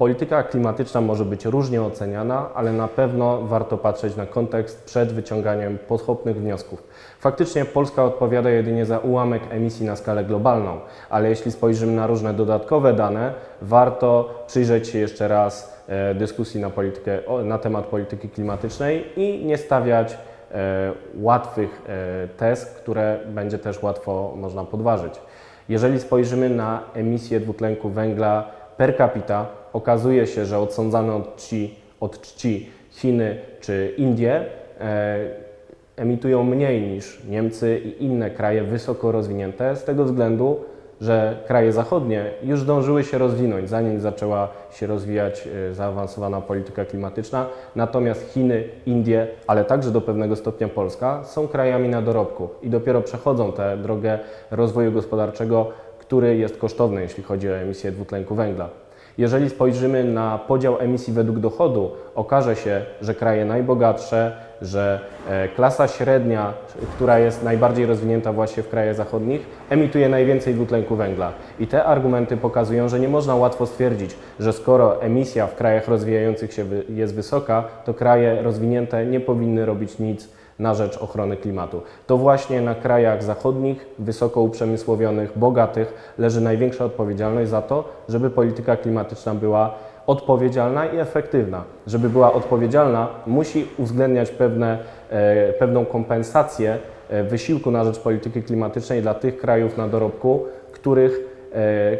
Polityka klimatyczna może być różnie oceniana, ale na pewno warto patrzeć na kontekst przed wyciąganiem pochopnych wniosków. Faktycznie Polska odpowiada jedynie za ułamek emisji na skalę globalną, ale jeśli spojrzymy na różne dodatkowe dane, warto przyjrzeć się jeszcze raz e, dyskusji na, politykę, na temat polityki klimatycznej i nie stawiać e, łatwych e, tez, które będzie też łatwo można podważyć. Jeżeli spojrzymy na emisję dwutlenku węgla per capita, okazuje się, że odsądzane od czci, od czci Chiny czy Indie e, emitują mniej niż Niemcy i inne kraje wysoko rozwinięte z tego względu, że kraje zachodnie już zdążyły się rozwinąć, zanim zaczęła się rozwijać e, zaawansowana polityka klimatyczna. Natomiast Chiny, Indie, ale także do pewnego stopnia Polska są krajami na dorobku i dopiero przechodzą tę drogę rozwoju gospodarczego, który jest kosztowny, jeśli chodzi o emisję dwutlenku węgla. Jeżeli spojrzymy na podział emisji według dochodu, okaże się, że kraje najbogatsze, że e, klasa średnia, która jest najbardziej rozwinięta właśnie w krajach zachodnich, emituje najwięcej dwutlenku węgla. I te argumenty pokazują, że nie można łatwo stwierdzić, że skoro emisja w krajach rozwijających się jest wysoka, to kraje rozwinięte nie powinny robić nic na rzecz ochrony klimatu. To właśnie na krajach zachodnich, wysoko uprzemysłowionych, bogatych leży największa odpowiedzialność za to, żeby polityka klimatyczna była odpowiedzialna i efektywna. Żeby była odpowiedzialna, musi uwzględniać pewne, e, pewną kompensację e, wysiłku na rzecz polityki klimatycznej dla tych krajów na dorobku, których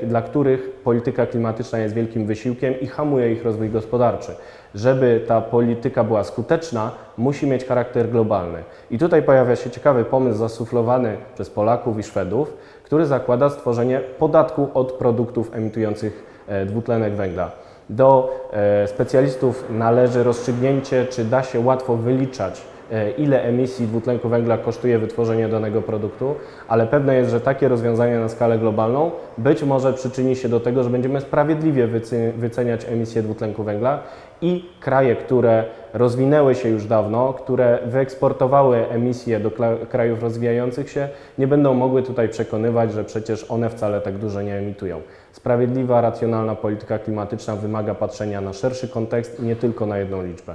dla których polityka klimatyczna jest wielkim wysiłkiem i hamuje ich rozwój gospodarczy. Żeby ta polityka była skuteczna, musi mieć charakter globalny. I tutaj pojawia się ciekawy pomysł zasuflowany przez Polaków i Szwedów, który zakłada stworzenie podatku od produktów emitujących e, dwutlenek węgla. Do e, specjalistów należy rozstrzygnięcie, czy da się łatwo wyliczać e, ile emisji dwutlenku węgla kosztuje wytworzenie danego produktu, ale pewne jest, że takie rozwiązanie na skalę globalną być może przyczyni się do tego, że będziemy sprawiedliwie wyceniać emisję dwutlenku węgla i kraje, które rozwinęły się już dawno, które wyeksportowały emisje do krajów rozwijających się, nie będą mogły tutaj przekonywać, że przecież one wcale tak dużo nie emitują. Sprawiedliwa, racjonalna polityka klimatyczna wymaga patrzenia na szerszy kontekst i nie tylko na jedną liczbę.